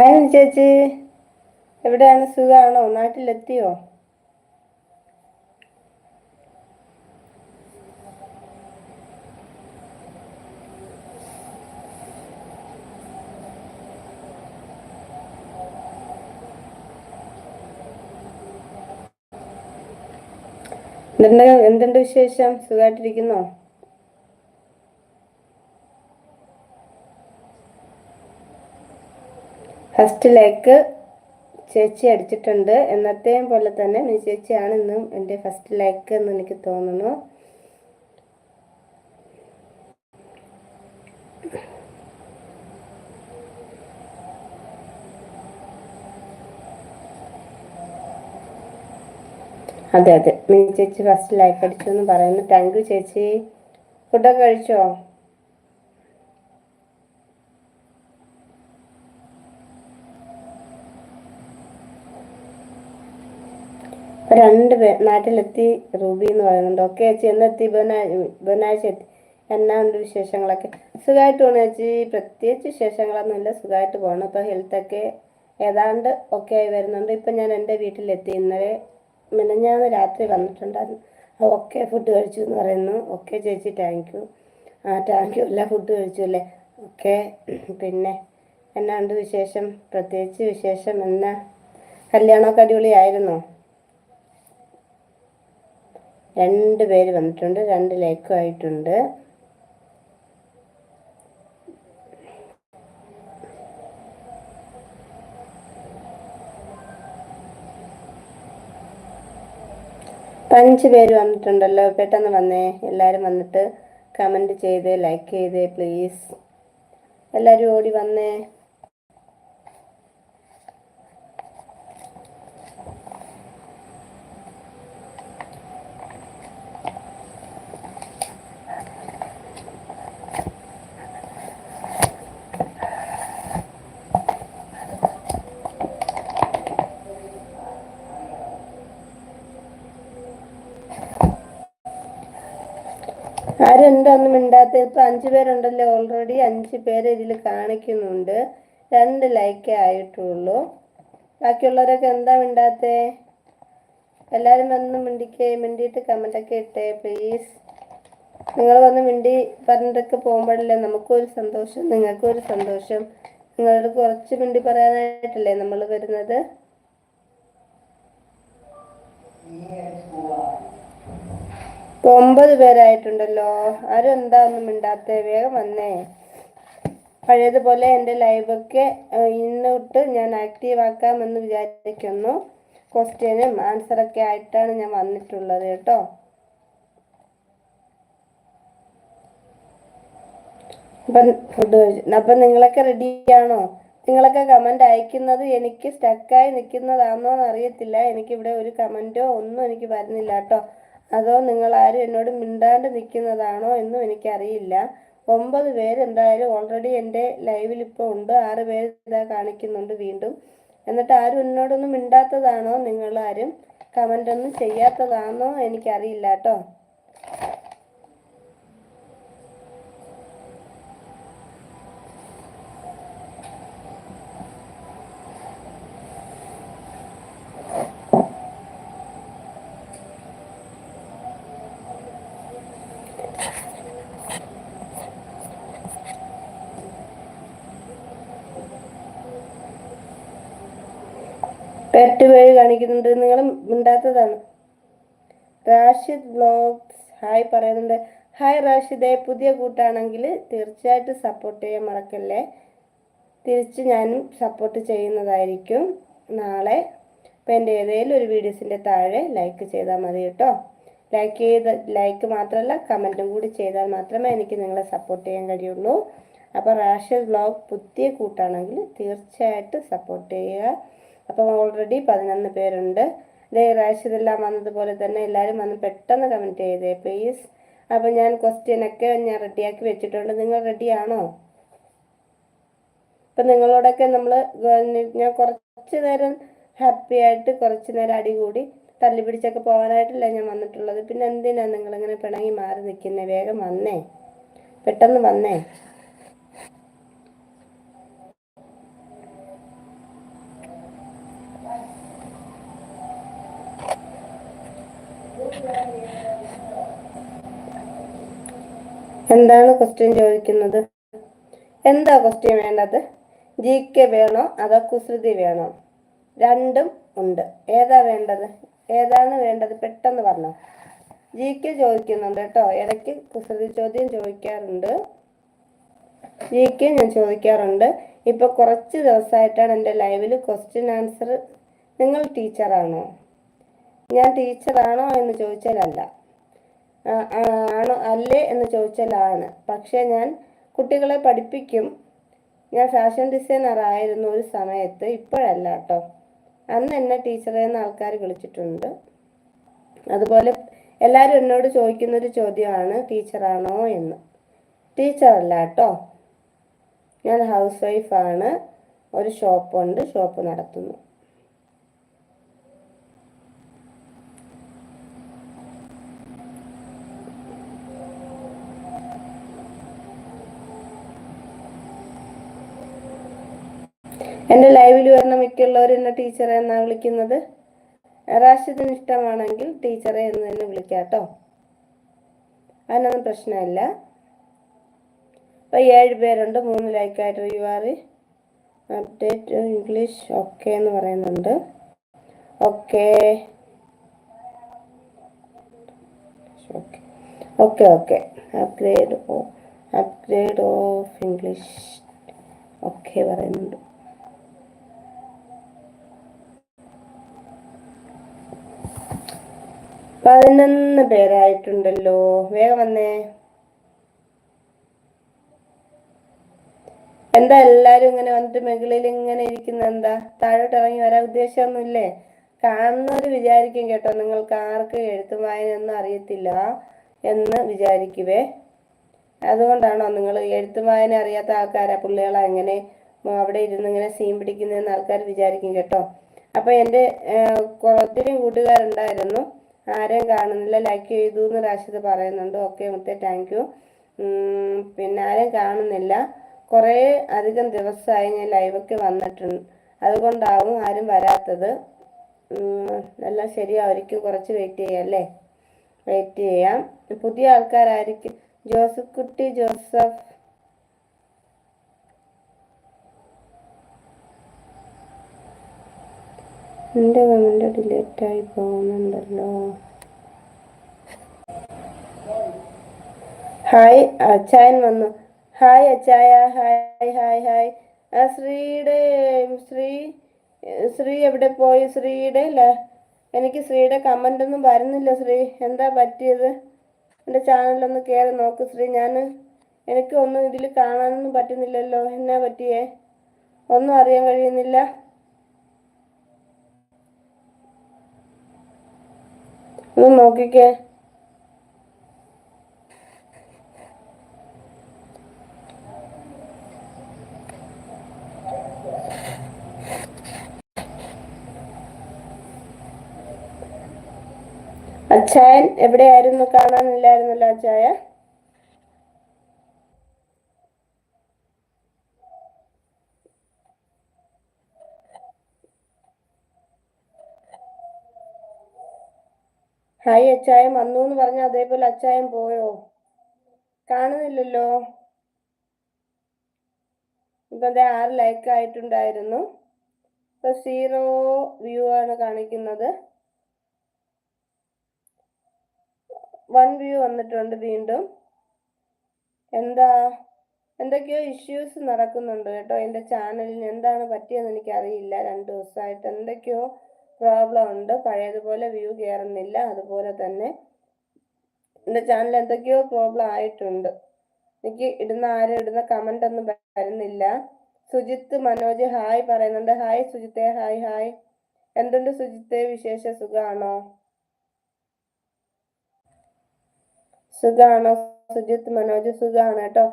Hi ചേച്ചി. എവിടെയാണ്? സുഖമാണോ നാട്ടിലെത്തിയോ? എന്തുണ്ട് എന്തുണ്ട് വിശേഷം? സുഖമായിട്ടിരിക്കുന്നോ ഫസ്റ്റ് ലൈക്ക് ചേച്ചി അടിച്ചിട്ടുണ്ട്. എന്നത്തെയും പോലെ തന്നെ നീ ചേച്ചിയാണ് ഇന്നും എന്റെ ഫസ്റ്റ് ലൈക്ക് എന്ന് എനിക്ക് തോന്നുന്നു. അതെ അതെ. നീ ചേച്ചി ഫസ്റ്റ് ലൈക്ക് അടിച്ചു എന്ന് പറയുന്നു. താങ്ക് യു ചേച്ചി. ഫുഡൊക്കെ കഴിച്ചോ? രണ്ട് പേർ നാട്ടിലെത്തി റൂബി എന്ന് പറയുന്നുണ്ട്. ഓക്കെ ചേച്ചി എന്നെത്തി? ബുധനാഴ്ച എത്തി എന്നാ ഉണ്ട് വിശേഷങ്ങളൊക്കെ? സുഖമായിട്ട് പോകണം ചേച്ചി. പ്രത്യേകിച്ച് വിശേഷങ്ങളൊന്നുമില്ല സുഖമായിട്ട് പോകണം ഇപ്പോൾ ഹെൽത്തൊക്കെ ഏതാണ്ട് ഒക്കെ ആയി വരുന്നുണ്ട്. ഇപ്പം ഞാൻ എന്റെ വീട്ടിലെത്തി. ഇന്നലെ മിനഞ്ഞാന്ന് രാത്രി വന്നിട്ടുണ്ടായിരുന്നു. ഓക്കെ ഫുഡ് കഴിച്ചു എന്ന് പറയുന്നു. ഓക്കെ ചേച്ചി താങ്ക് യു ആ താങ്ക് യു അല്ല ഫുഡ് കഴിച്ചു അല്ലേ? ഓക്കെ പിന്നെ എന്നാ ഉണ്ട് വിശേഷം? പ്രത്യേകിച്ച് വിശേഷം എന്നാ? കല്യാണമൊക്കെ അടിപൊളിയായിരുന്നോ? രണ്ട് പേര് വന്നിട്ടുണ്ട് രണ്ട് ലൈക്കും ആയിട്ടുണ്ട്. അഞ്ച് പേര് വന്നിട്ടുണ്ടല്ലോ പെട്ടെന്ന് വന്നേ. എല്ലാവരും വന്നിട്ട് കമന്റ് ചെയ്ത് ലൈക്ക് ചെയ്ത് പ്ലീസ് എല്ലാവരും ഓടി വന്നേ. ആരും എന്താന്നും മിണ്ടാത്ത ഇപ്പൊ അഞ്ചു പേരുണ്ടല്ലോ ഓൾറെഡി അഞ്ച് പേര് ഇതിൽ കാണിക്കുന്നുണ്ട്. രണ്ട് ലൈക്കേ ആയിട്ടുള്ളൂ. ബാക്കിയുള്ളവരൊക്കെ എന്താ മിണ്ടാത്തേ? എല്ലാവരും വന്ന് മിണ്ടിക്കേ മിണ്ടിയിട്ട് കമന്റൊക്കെ ഇട്ടേ പ്ലീസ് നിങ്ങൾ വന്ന് മിണ്ടി പറഞ്ഞിട്ടൊക്കെ പോകുമ്പോഴല്ലേ നമുക്കൊരു സന്തോഷം നിങ്ങൾക്കും ഒരു സന്തോഷം. നിങ്ങളോട് കുറച്ച് മിണ്ടി പറയാനായിട്ടല്ലേ നമ്മൾ വരുന്നത്? ഒമ്പത് പേരായിട്ടുണ്ടല്ലോ. ആരും ഒന്നും മിണ്ടാത്ത വേഗം വന്നേ. പഴയതുപോലെ എന്റെ ലൈവൊക്കെ ഇന്നോട്ട് ഞാൻ ആക്റ്റീവ് ആക്കാമെന്ന് വിചാരിക്കുന്നു. ക്വസ്റ്റ്യനും ആൻസറൊക്കെ ആയിട്ടാണ് ഞാൻ വന്നിട്ടുള്ളത് കേട്ടോ. അപ്പം ഫുഡ് കഴിച്ചു അപ്പം നിങ്ങളൊക്കെ റെഡിയാണോ? നിങ്ങളൊക്കെ കമന്റ് അയക്കുന്നത് എനിക്ക് സ്റ്റക്കായി നിൽക്കുന്നതാണോ എന്ന് അറിയത്തില്ല എനിക്കിവിടെ ഒരു കമന്റോ ഒന്നും എനിക്ക് വരുന്നില്ല കേട്ടോ. അതോ നിങ്ങൾ ആരും എന്നോട് മിണ്ടാണ്ട് നിൽക്കുന്നതാണോ എന്നും എനിക്കറിയില്ല. ഒമ്പത് പേര് എന്തായാലും ഓൾറെഡി എന്റെ ലൈവിൽ ഇപ്പോൾ ഉണ്ട്. ആറ് പേര് ഇതാ കാണിക്കുന്നുണ്ട് വീണ്ടും. എന്നിട്ട് ആരും എന്നോടൊന്നും മിണ്ടാത്തതാണോ നിങ്ങൾ ആരും? കമന്റ് ഒന്നും ചെയ്യാത്തതാണോ എനിക്കറിയില്ല കേട്ടോ. പെട്ട് പേര് കാണിക്കുന്നുണ്ട്. നിങ്ങൾ മിണ്ടാത്തതാണ്. റാഷിദ് ബ്ലോഗ്സ് ഹായ് പറയുന്നുണ്ട്. ഹായ് റാഷിദെ പുതിയ കൂട്ടാണെങ്കിൽ തീർച്ചയായിട്ടും സപ്പോർട്ട് ചെയ്യാൻ മറക്കല്ലേ? തിരിച്ച് ഞാനും സപ്പോർട്ട് ചെയ്യുന്നതായിരിക്കും. നാളെ അപ്പം എന്റെ ഏതെങ്കിലും ഒരു വീഡിയോസിന്റെ താഴെ ലൈക്ക് ചെയ്താൽ മതി കേട്ടോ. ലൈക്ക് ചെയ്ത് ലൈക്ക് മാത്രമല്ല കമന്റും കൂടി ചെയ്താൽ മാത്രമേ എനിക്ക് നിങ്ങളെ സപ്പോർട്ട് ചെയ്യാൻ കഴിയുള്ളൂ. അപ്പോൾ റാഷിദ് ബ്ലോഗ് പുതിയ കൂട്ടാണെങ്കിൽ തീർച്ചയായിട്ടും സപ്പോർട്ട് ചെയ്യുക. അപ്പം ഓൾറെഡി പതിനൊന്ന് പേരുണ്ട്. ഇതേ റാഷിതെല്ലാം വന്നതുപോലെ തന്നെ എല്ലാവരും വന്ന് പെട്ടെന്ന് കമന്റ് ചെയ്തേ പ്ലീസ് അപ്പം ഞാൻ ക്വസ്റ്റ്യനൊക്കെ ഞാൻ റെഡിയാക്കി വെച്ചിട്ടുണ്ട്. നിങ്ങൾ റെഡിയാണോ ഇപ്പം നിങ്ങളോടൊക്കെ നമ്മൾ ഞാൻ കുറച്ച് നേരം ഹാപ്പി ആയിട്ട് കുറച്ച് നേരം അടികൂടി തല്ലി പിടിച്ചൊക്കെ പോകാനായിട്ടല്ല ഞാൻ വന്നിട്ടുള്ളത്. പിന്നെ എന്തിനാണ് നിങ്ങളിങ്ങനെ പിണങ്ങി മാറി നിൽക്കുന്നത് വേഗം വന്നേ. പെട്ടെന്ന് വന്നേ. എന്താണ് ക്വസ്റ്റ്യൻ ചോദിക്കുന്നത്? എന്താ ക്വസ്റ്റ്യൻ വേണ്ടത്? ജി കെ വേണോ അതോ കുസൃതി വേണോ? രണ്ടും ഉണ്ട്. ഏതാ വേണ്ടത്? ഏതാണ് വേണ്ടത്? പെട്ടെന്ന് പറഞ്ഞോ. ജി കെ ചോദിക്കുന്നുണ്ട് കേട്ടോ. ഇടയ്ക്ക് കുസൃതി ചോദ്യം ചോദിക്കാറുണ്ട്. ജി കെ ഞാൻ ചോദിക്കാറുണ്ട്. ഇപ്പൊ കുറച്ച് ദിവസമായിട്ടാണ് എന്റെ ലൈവിൽ ക്വസ്റ്റ്യൻ ആൻസർ നിങ്ങൾ ടീച്ചറാണോ ഞാൻ ടീച്ചറാണോ എന്ന് ചോദിച്ചാലല്ല. ആണോ അല്ലേ എന്ന് ചോദിച്ചാലാണ്. പക്ഷേ ഞാൻ കുട്ടികളെ പഠിപ്പിക്കും. ഞാൻ ഫാഷൻ ഡിസൈനർ ആയിരുന്നു ഒരു സമയത്ത്. ഇപ്പോഴല്ല കേട്ടോ അന്ന് എന്നെ ടീച്ചറെ എന്ന് ആൾക്കാർ വിളിച്ചിട്ടുണ്ട്. അതുപോലെ എല്ലാവരും എന്നോട് ചോദിക്കുന്ന ഒരു ചോദ്യമാണ് ടീച്ചറാണോ എന്ന്. ടീച്ചറല്ല കേട്ടോ ഞാൻ ഹൗസ് വൈഫാണ്. ഒരു ഷോപ്പുണ്ട്. ഷോപ്പ് നടത്തുന്നു. എന്റെ ലൈവിൽ വരുന്ന മിക്കുള്ളവർ എന്നെ ടീച്ചറെ എന്നാണ് വിളിക്കുന്നത്? റാഷിദിന് ഇഷ്ടമാണെങ്കിൽ ടീച്ചറെ എന്ന് തന്നെ വിളിക്കാം കേട്ടോ. അതിനൊന്നും പ്രശ്നമില്ല. അപ്പോൾ ഏഴ് പേരുണ്ട് മൂന്ന് ലൈക്കായിട്ട് you are update English okay എന്ന് പറയുന്നുണ്ട്. Okay. Okay okay. Upgrade upgrade of English. Okay പറയുന്നുണ്ട്. പതിനൊന്ന് പേരായിട്ടുണ്ടല്ലോ. വേഗം വന്നേ. എന്താ എല്ലാരും ഇങ്ങനെ വന്നിട്ട് മുകളിൽ ഇങ്ങനെ ഇരിക്കുന്ന? എന്താ താഴോട്ട് ഇറങ്ങി വരാൻ ഉദ്ദേശമൊന്നുമില്ലേ? കാണുന്നവർ വിചാരിക്കും കേട്ടോ നിങ്ങൾക്ക് ആർക്ക് എഴുത്തും വായനയൊന്നും അറിയത്തില്ല എന്ന് വിചാരിക്കുവേ. അതുകൊണ്ടാണോ നിങ്ങൾ എഴുത്തും വായന അറിയാത്ത ആൾക്കാരാ? പുള്ളികളാ എങ്ങനെ അവിടെ ഇരുന്ന് ഇങ്ങനെ സീൻ പിടിക്കുന്നതെന്ന് ആൾക്കാർ വിചാരിക്കും കേട്ടോ. അപ്പോൾ എന്റെ ഒത്തിരി കൂട്ടുകാരുണ്ടായിരുന്നു. ആരെയും കാണുന്നില്ല. ലൈക്ക് ചെയ്തു എന്ന് രാശിത് പറയുന്നുണ്ട്. ഓക്കെ മുത്തേ താങ്ക് യു പിന്നെ ആരെയും കാണുന്നില്ല. കുറേ അധികം ദിവസമായി ഞാൻ ലൈവൊക്കെ വന്നിട്ടുണ്ട്. അതുകൊണ്ടാവും ആരും വരാത്തത്. എല്ലാം ശരിയായിരിക്കും. കുറച്ച് വെയിറ്റ് ചെയ്യാം അല്ലേ? വെയിറ്റ് ചെയ്യാം. പുതിയ ആൾക്കാരായിരിക്കും. ജോസഫ് കുട്ടി ജോസഫ് എന്റെ കമന്റ് ഡിലേറ്റായി പോകുന്നുണ്ടല്ലോ. ഹായ് അച്ചായൻ വന്നു. ഹായ് അച്ചായ. ഹായ് ഹായ് ഹായ് ആ ശ്രീയുടെ ശ്രീ ശ്രീ എവിടെ പോയി? ശ്രീയുടെ അല്ല എനിക്ക് ശ്രീയുടെ കമന്റ് ഒന്നും വരുന്നില്ല ശ്രീ. എന്താ പറ്റിയത്? എന്റെ ചാനലൊന്ന് കയറി നോക്ക് ശ്രീ. ഞാൻ എനിക്ക് ഒന്നും ഇതിൽ കാണാനൊന്നും പറ്റുന്നില്ലല്ലോ. എന്നാ പറ്റിയേ? ഒന്നും അറിയാൻ കഴിയുന്നില്ല. ഒന്ന് നോക്കിക്കേ അച്ചായൻ എവിടെയായിരുന്നു? കാണാനില്ലായിരുന്നല്ലോ അച്ചായ ഹായ് അച്ചായം വന്നു എന്ന് പറഞ്ഞ അതേപോലെ അച്ചായം പോയോ? കാണുന്നില്ലല്ലോ. ഇപ്പൊ അതെ ആറ് ലൈക്ക് ആയിട്ടുണ്ടായിരുന്നു. ഇപ്പൊ സീറോ വ്യൂ ആണ് കാണിക്കുന്നത്. വൺ വ്യൂ വന്നിട്ടുണ്ട് വീണ്ടും. എന്താ? എന്തൊക്കെയോ ഇഷ്യൂസ് നടക്കുന്നുണ്ട് കേട്ടോ എന്റെ ചാനലിന് എന്താണ് പറ്റിയെന്ന് എനിക്കറിയില്ല. രണ്ട് ദിവസമായിട്ട് എന്തൊക്കെയോ പ്രോബ്ലം ഉണ്ട്. പഴയതുപോലെ വ്യൂ കയറുന്നില്ല അതുപോലെ തന്നെ എന്റെ ചാനൽ എന്തൊക്കെയോ പ്രോബ്ലം ആയിട്ടുണ്ട്. എനിക്ക് ഇടുന്ന ആരും ഇടുന്ന കമന്റ് ഒന്നും വരുന്നില്ല. സുജിത്ത് മനോജ് ഹായ് പറയുന്നുണ്ട്. ഹായ് സുജിത്തെ ഹായ് ഹായ് എന്തുണ്ട് സുജിത്തെ വിശേഷ? സുഖാണോ? സുഖാണോ സുജിത്ത് മനോജ്? സുഖാണ് കേട്ടോ.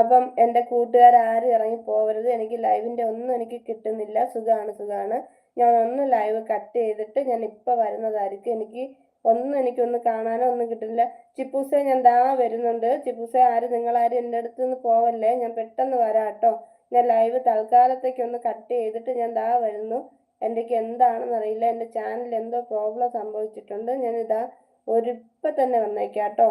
അപ്പം എന്റെ കൂട്ടുകാർ ആരും ഇറങ്ങി പോവരുത് എനിക്ക് ലൈവിന്റെ ഒന്നും എനിക്ക് കിട്ടുന്നില്ല. സുഖാണ് സുഖാണ്. ഞാൻ ഒന്ന് ലൈവ് കട്ട് ചെയ്തിട്ട് ഞാൻ ഇപ്പൊ വരുന്നതായിരിക്കും. എനിക്ക് ഒന്നും എനിക്കൊന്ന് കാണാനോ ഒന്നും കിട്ടില്ല ചിപ്പൂസെ ഞാൻ ദാ വരുന്നുണ്ട്. ചിപ്പൂസെ ആര് നിങ്ങളാരും എന്റെ അടുത്ത് നിന്ന് പോവല്ലേ? ഞാൻ പെട്ടെന്ന് വരാട്ടോ ഞാൻ ലൈവ് തൽക്കാലത്തേക്ക് ഒന്ന് കട്ട് ചെയ്തിട്ട് ഞാൻ ദാ വരുന്നു. എന്റെ എന്താണെന്ന് അറിയില്ല. എന്റെ ചാനലിൽ എന്തോ പ്രോബ്ലം സംഭവിച്ചിട്ടുണ്ട്. ഞാൻ ഇതാ ഒരു തന്നെ വന്നേക്കാം കേട്ടോ.